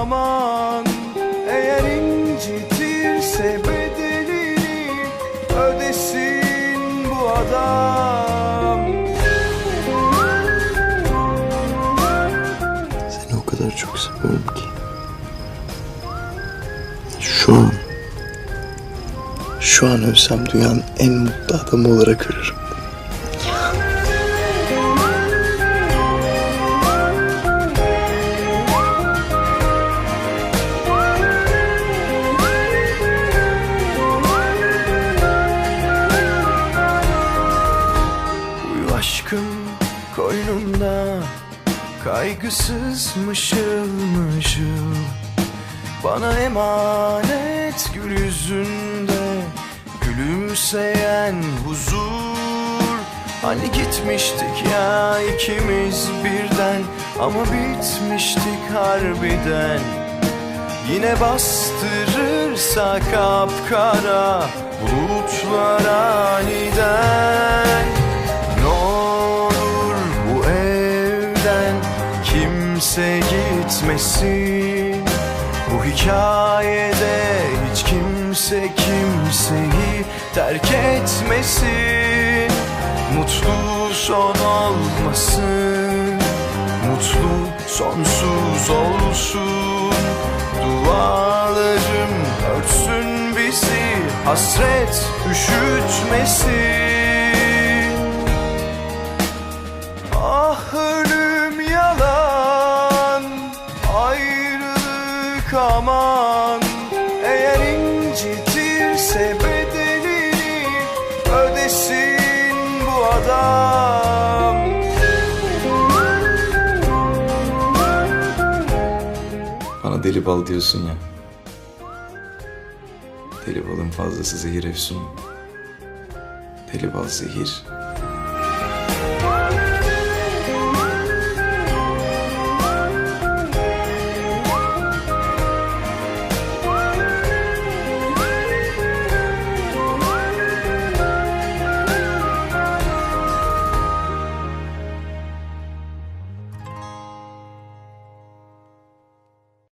aman Eğer incitirse bedelini Ödesin bu adam Seni o kadar çok seviyorum ki. Şu an, şu an ölsem dünyanın en mutlu adamı olarak ölürüm. Kaygısız mışıl mışıl Bana emanet gül yüzünde Gülümseyen huzur. Hani gitmiştik ya ikimiz birden Ama bitmiştik harbiden. Yine bastırırsa kapkara Bulutlar aniden gitmesin Bu hikayede hiç kimse kimseyi terk etmesin. Mutlu son olmasın Mutlu sonsuz olsun. Dualarım örtsün bizi Hasret üşütmesin adam Bana deli bal diyorsun ya. Deli balın fazlası zehir efsun. Deli bal zehir,